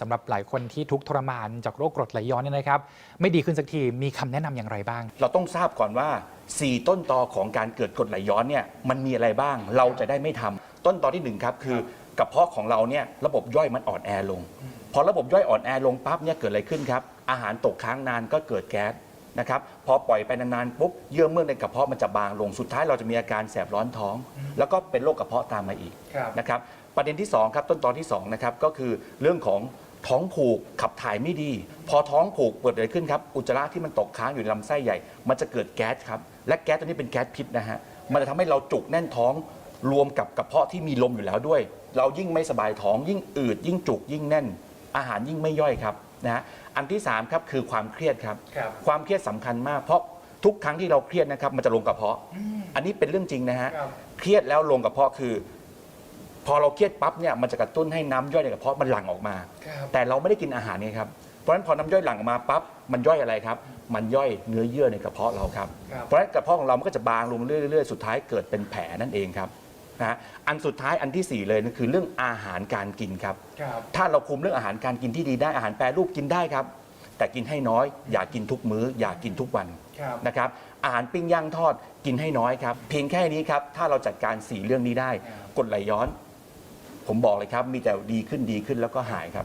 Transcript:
สำหรับหลายคนที่ทุกข์ทรมานจากโรคกรดไหลย้อนเนี่ยนะครับ ไม่ดีขึ้นสักทีมีคำแนะนำอย่างไรบ้าง เราต้องทราบก่อนว่า 4 ต้นตอของการเกิดกรดไหลย้อนเนี่ยมันมีอะไรบ้างเราจะได้ไม่ทำต้นตอที่หนึ่งครับคือกระเพาะของเราเนี่ยระบบย่อยมันอ่อนแอลง พอระบบย่อยอ่อนแอลงปั๊บเนี่ยเกิดอะไรขึ้นครับ อาหารตกค้างนานก็เกิดแก๊สนะครับพอปล่อยไปนานๆปุ๊บเยื่อเมือกในกระเพาะมันจะบางลงสุดท้ายเราจะมีอาการแสบร้อนท้อง แล้วก็เป็นโรคกระเพาะตามมาอีกครับ นะครับประเด็นที่2ครับต้นตอนที่2นะครับก็คือเรื่องของ ท้องผูกขับถ่ายไม่ดี พอท้องผูกเปิดอะไรขึ้นครับอุจจาระที่มันตกค้างอยู่ในลำไส้ใหญ่ มันจะเกิดแก๊สครับ และแก๊สตัวนี้เป็นแก๊สพิษนะฮะมันจะทำให้เราจุกแน่นท้องรวมกับกระเพาะที่มีลมอยู่แล้วด้วย เรายิ่งไม่สบายท้องยิ่งอืด ยิ่งจุกยิ่งแน่น อาหารยิ่งไม่ย่อยครับนะฮะอันที่สามครับคือความเครียดครับ ครับ ความเครียดสำคัญมากเพราะทุกครั้งที่เราเครียดนะครับมันจะลงกระเพาะ อันนี้เป็นเรื่องจริงนะฮะ ครับ เครียดแล้วลงกระเพาะคือ พอเราเครียดปั๊บเนี่ยมันจะกระตุ้นให้น้ำย่อยในกระเพาะมันหลั่งออกมา ครับ แต่เราไม่ได้กินอาหารเนี่ยครับเพราะฉะนั้นพอน้ำย่อยหลั่งออกมาปั๊บมันย่อยอะไรครับ มันย่อยเนื้อเยื่อในกระเพาะเราครับ ครับ เพราะฉะนั้นกระเพาะของเรามันก็จะบางลงเรื่อยๆสุดท้ายเกิดเป็นแผลนั่นเองครับนะฮะอันสุดท้ายอันที่สี่เลยนั่นคือเรื่องอาหารการกินครับ ครับ ถ้าเราคุมเรื่องอาหารการกินที่ดีได้อาหารแปรรูปกินได้ครับ แต่กินให้น้อย อย่ากินทุกมื้อ อย่ากินทุกวันครับ นะครับอาหารปิ้งย่างทอดกินให้น้อยครับ เพียงแค่นี้ครับ ถ้าเราจัดการสี่เรื่องนี้ได้ครับกดไหลย้อน ผมบอกเลยครับมีแต่ดีขึ้นดีขึ้นแล้วก็หายครับ